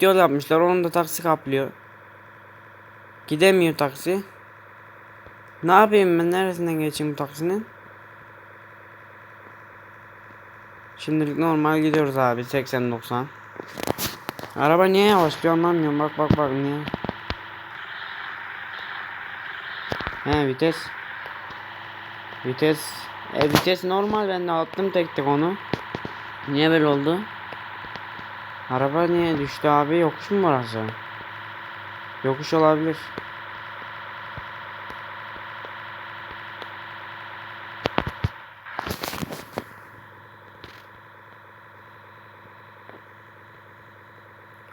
Yol yapmışlar. Onu da taksi kaplıyor. Gidemiyor taksi. Ne yapayım ben? Neresinden geçeyim bu taksinin? Şimdilik normal gidiyoruz abi 80-90. Araba niye yavaşlıyor anlamıyorum. Bak bak bak niye. He vites. Vites. E vites normal ben de attım tek tek onu. Niye böyle oldu? Araba niye düştü abi? Yokuş mu burası? Yokuş olabilir.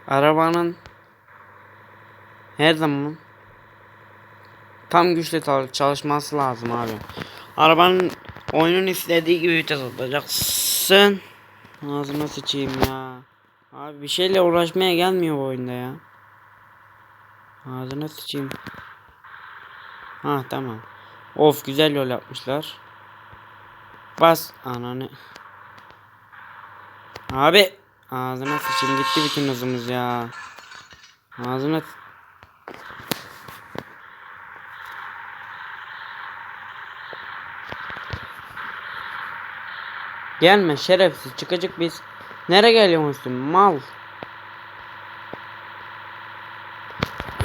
Arabanın her zaman tam güçle çalışması lazım abi. Arabanın oyunun istediği gibi vites atacaksın. Ağzıma sıçayım ya. Abi bir şeyle uğraşmaya gelmiyor bu oyunda ya. Ağzına sıçayım. Ha tamam. Of güzel yol yapmışlar. Bas ananı. Abi ağzına sıçayım gitti bütün hızımız ya. Ağzına Gelme şerefsiz çıkacak biz. Nereye geliyorsun mal?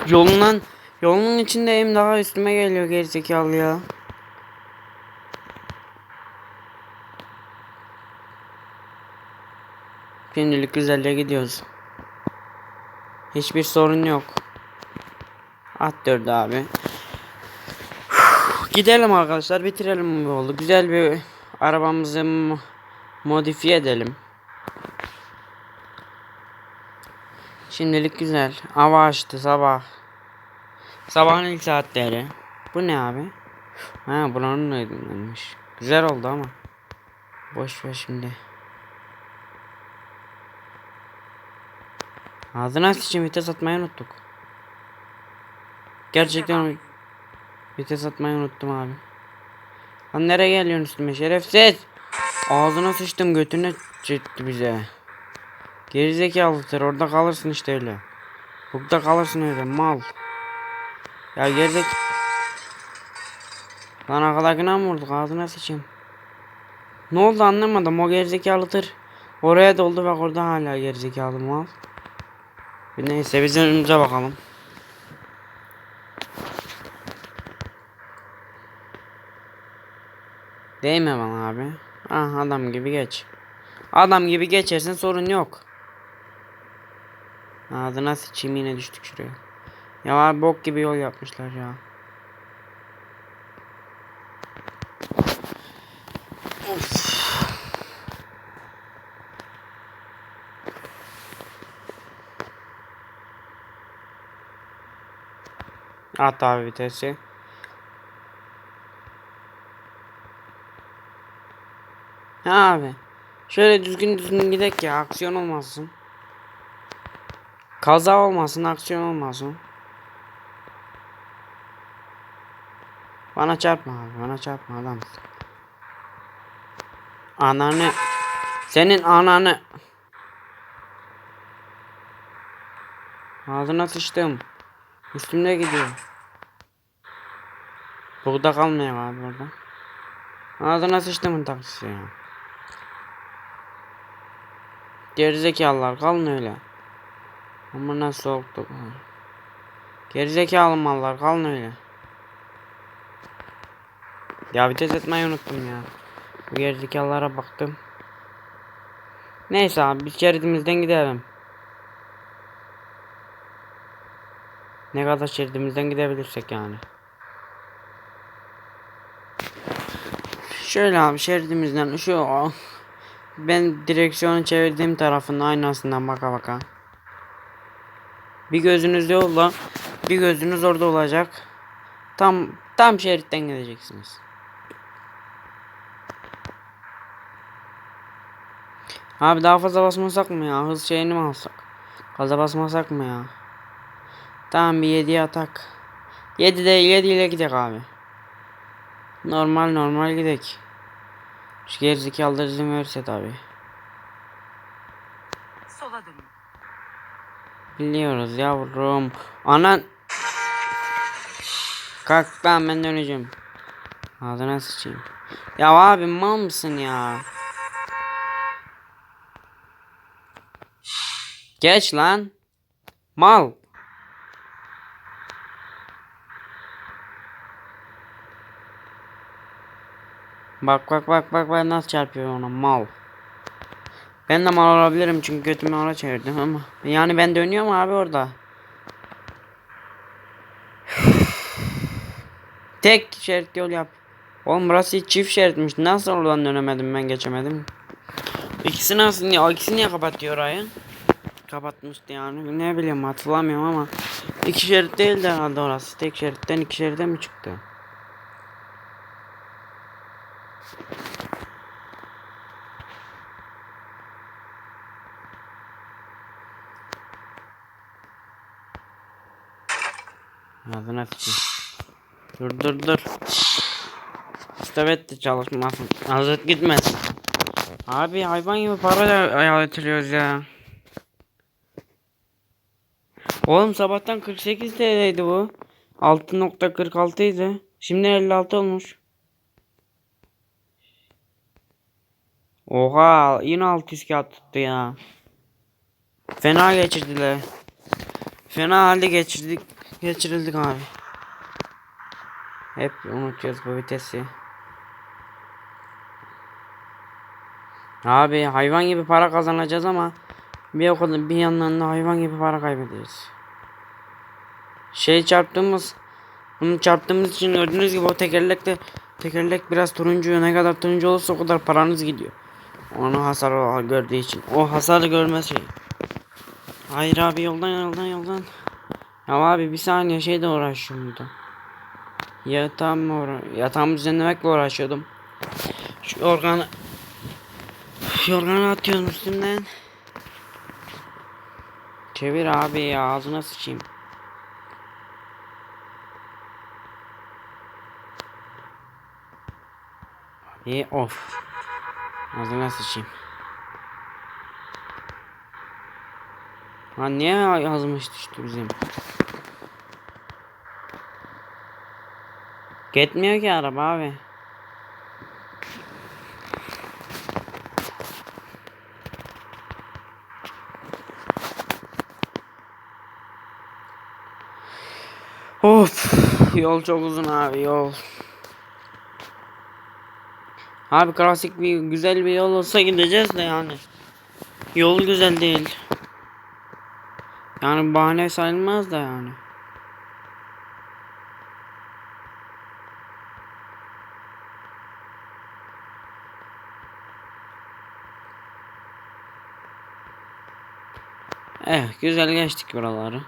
Yolundan yolunun içindeyim daha üstüme geliyor gerizekalı ya. Şimdilik güzelce gidiyoruz. Hiçbir sorun yok. At dördü abi. Gidelim arkadaşlar bitirelim bu yolu. Güzel bir arabamızı mo- modifiye edelim. Şimdilik güzel. Hava açtı sabah. Sabahın ilk saatleri. Bu ne abi? Ha buranın aydınlanmış. Güzel oldu ama. Boş ver şimdi. Ağzına sıçayım vites atmayı unuttuk. Gerçekten vites atmayı unuttum abi. Lan nereye geliyorsun üstüme şerefsiz? Ağzına sıçtım götüne çıktı bize. Gerizekalıdır orada kalırsın işte öyle. Burada kalırsın öyle mal. Ya gerizek... Lan arkadakine mı vurduk ağzına sıçayım. Ne oldu anlamadım o gerizekalıdır. Oraya doldu bak orada hala gerizekalı mal. Bir neyse biz önümüze bakalım. Değme bana abi. Ah adam gibi geç. Adam gibi geçersin sorun yok. Ağzına sıçayım yine düştük şuraya. Ya abi bok gibi yol yapmışlar ya. Of. At abi vitesi. Abi. Şöyle düzgün düzgün gidek ya aksiyon olmasın. Kaza olmasın aksiyon olmasın. Bana çarpma abi bana çarpma adam. Ananı. Senin ananı. Ağzına sıçtım. Üstümde gidiyor. Burada kalmıyor abi burada. Ağzına sıçtımın taksisi ya. Gerizekalılar kalın öyle. Ama nasıl soğuktu. Gerizekalı mallar kalın öyle. Ya vites etmeyi unuttum ya. Bu gerizekalılara baktım. Neyse abi biz şeridimizden gidelim. Ne kadar şeridimizden gidebilirsek yani. Şöyle abi şeridimizden şu ben direksiyonu çevirdiğim tarafın aynasından baka baka. Bir gözünüz yolda, bir gözünüz orada olacak. Tam tam şeritten gideceksiniz. Abi daha fazla basmasak mı ya? Hız şeyini mi alsak? Gaza basmasak mı ya? Tamam bir 7'ye atak. 7'de 7 ile gidek abi. Normal normal gidek. Şu gerizekalılar izin verirse tabi. Sola dönün. Biliyoruz yavrum. Anan. Kalk lan ben döneceğim. Ağzına sıçayım. Ya abi mal mısın ya? Geç lan. Mal. Bak bak bak bak bak nasıl çarpıyor ona mal. Ben de mal olabilirim çünkü götümü ona çevirdim ama. Yani ben dönüyorum abi orada. Tek şerit yol yap. Oğlum burası çift şeritmiş. Nasıl oradan dönemedim ben geçemedim. İkisi nasıl ya? İkisi niye kapatıyor orayı? Kapatmıştı yani. Ne bileyim hatırlamıyorum ama. iki şerit değil de herhalde orası. Tek şeritten iki şeride mi çıktı? Ağzına sıçayım. Dur dur dur. İstevet de çalışmasın. Hazret gitmesin. Abi hayvan gibi para da yatırıyoruz ya. Oğlum sabahtan 48 TL'ydi bu. 6.46 idi. Şimdi 56 olmuş. Oha yine 600 kağıt tuttu ya. Fena geçirdiler. Fena halde geçirdik. Geçirildik abi. Hep unutuyoruz bu vitesi. Abi hayvan gibi para kazanacağız ama bir o bir yandan da hayvan gibi para kaybederiz. Şey çarptığımız bunu çarptığımız için gördüğünüz gibi o tekerlekte tekerlek biraz turuncu ne kadar turuncu olursa o kadar paranız gidiyor. Onu hasar gördüğü için. O hasarı görmez şey. Hayır abi yoldan yoldan yoldan. Ya abi bir saniye şeyle uğraşıyorum burada. Yatağımı, uğra yatağımı düzenlemekle uğraşıyordum. Şu organı Yorganı atıyorum üstümden. Çevir abi ya ağzına sıçayım. Abi of. Ağzına sıçayım. Lan niye yazmış düştü bizim? Gitmiyor ki araba abi. Of yol çok uzun abi yol. Abi klasik bir güzel bir yol olsa gideceğiz de yani. Yol güzel değil. Yani bahane sayılmaz da yani. Eh güzel geçtik buraları.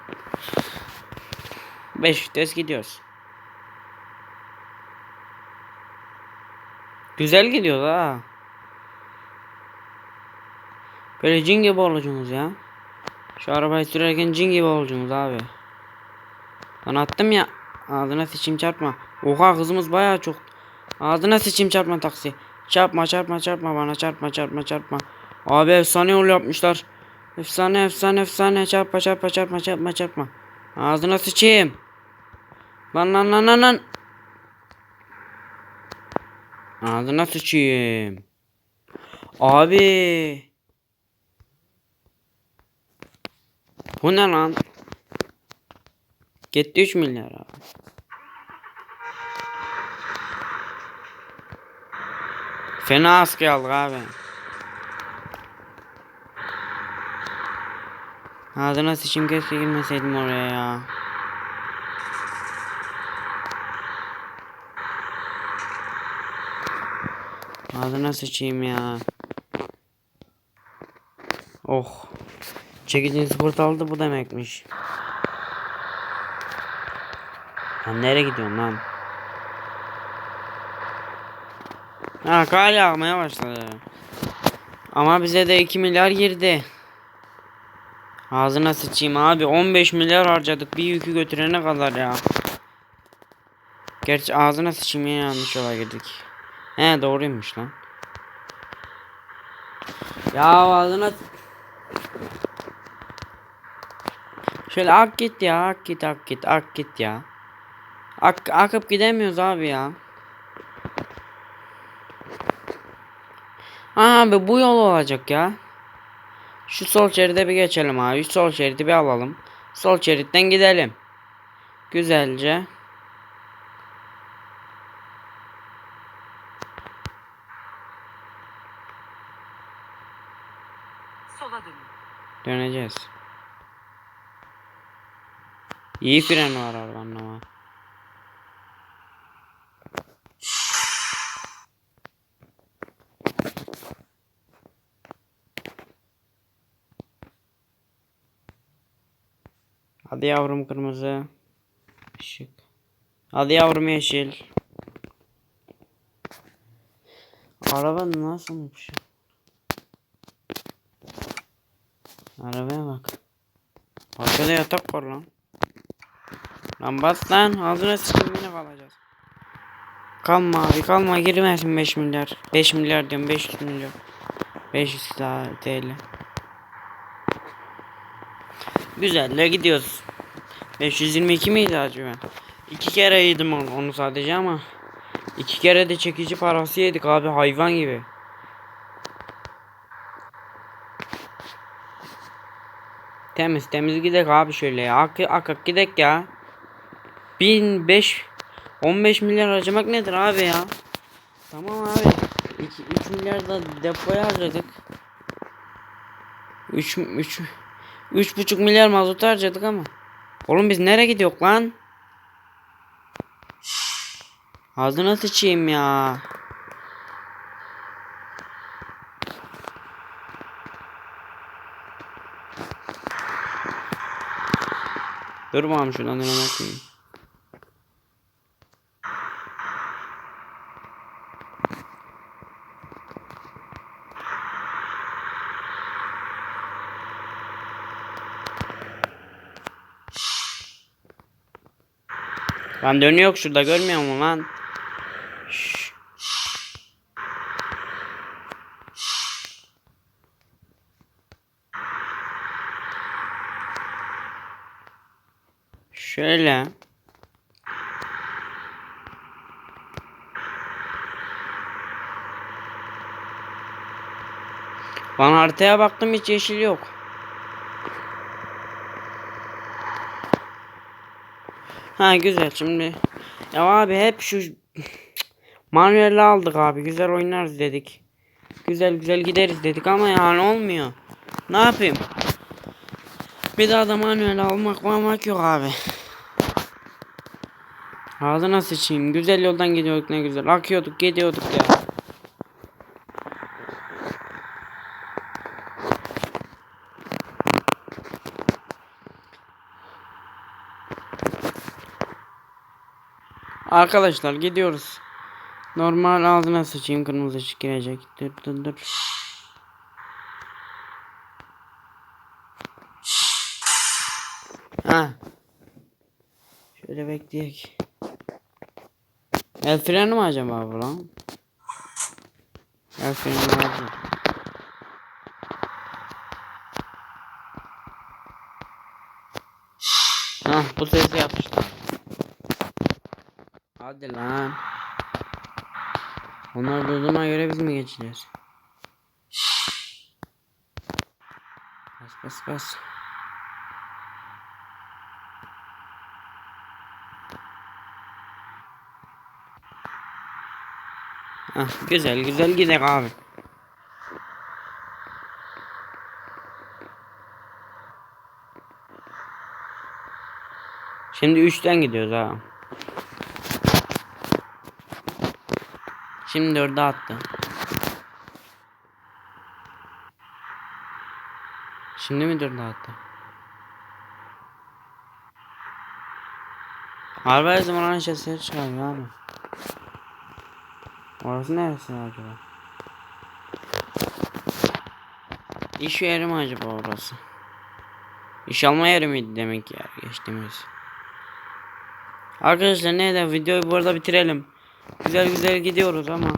5 vites gidiyoruz. Güzel gidiyor ha. Böyle cin gibi olacaksınız ya. Şu arabayı sürerken cin gibi olacaksınız abi. Ben attım ya. Ağzına sıçayım çarpma. Oha hızımız baya çok. Ağzına sıçayım çarpma taksi. Çarpma çarpma çarpma bana çarpma çarpma çarpma. Abi efsane yol yapmışlar. Efsane efsane efsane çarpma çarpma çarpma çarpma çarpma. Ağzına sıçayım. Lan lan lan lan lan. Ağzına sıçayım. Abi. Bu ne lan? Gitti 3 milyar abi. Fena askı aldık abi. Ağzına sıçayım keşke girmeseydim oraya ya. Ağzına sıçayım ya. Oh. Çekici sport aldı bu demekmiş. Lan nereye gidiyorsun lan? Ha kar yağmaya başladı. Ama bize de 2 milyar girdi. Ağzına sıçayım abi 15 milyar harcadık bir yükü götürene kadar ya. Gerçi ağzına sıçayım ya yanlış yola girdik. He doğruymuş lan. Ya ağzına Şöyle ak git ya ak git ak git ak git ya. Ak akıp gidemiyoruz abi ya. Abi bu yol olacak ya. Şu sol şeride bir geçelim abi. Şu sol şeridi bir alalım. Sol şeritten gidelim. Güzelce. Sola dönün. Döneceğiz. İyi fren var arabanın ama. Hadi yavrum kırmızı. Işık. Hadi yavrum yeşil. Araba nasılmış? Arabaya bak. Arkada yatak var lan. Lan bas lan ağzına sıçayım yine kalacağız. Kalma abi kalma girmesin 5 milyar. 5 milyar diyorum 500 milyon. 500 daha TL. Güzelle gidiyoruz. 522 miydi acaba? İki kere yedim onu, onu sadece ama iki kere de çekici parası yedik abi hayvan gibi. Temiz temiz gidek abi şöyle ya. Ak ak, ak gidek ya. 1005 15 milyar harcamak nedir abi ya? Tamam abi. 2 3 milyar da depoya harcadık. 3 3 üç buçuk milyar mazot harcadık ama. Oğlum biz nereye gidiyoruz lan? Ağzına sıçayım ya. Dur bakalım şuradan önüme koyayım. Lan dönüyor şurada görmüyor musun lan? Şöyle. Lan haritaya baktım hiç yeşil yok. Ha güzel şimdi. Ya abi hep şu manuel aldık abi. Güzel oynarız dedik. Güzel güzel gideriz dedik ama yani olmuyor. Ne yapayım? Bir daha da manuel almak almak yok abi. Ağzına sıçayım. Güzel yoldan gidiyorduk ne güzel. Akıyorduk gidiyorduk ya. Arkadaşlar gidiyoruz. Normal ağzına sıçayım kırmızı ışık girecek. Dur dur dur. Ha. Şöyle bekleyek. El freni mi acaba bu lan? El freni lazım. Hah bu sesi yapmışlar. Hadi lan. Onlar durduğuna göre biz mi geçeceğiz? Bas bas bas. Ah, güzel güzel gidelim abi. Şimdi 3'ten gidiyoruz ha. Şimdi 4'e attı. Şimdi mi 4'e attı? Araba her zaman aynı sesleri çıkarıyor abi. Orası neresi acaba? İş yeri mi acaba orası? İş alma yeri miydi demek ya geçtiğimiz. Arkadaşlar ne de videoyu burada bitirelim. Güzel güzel gidiyoruz ama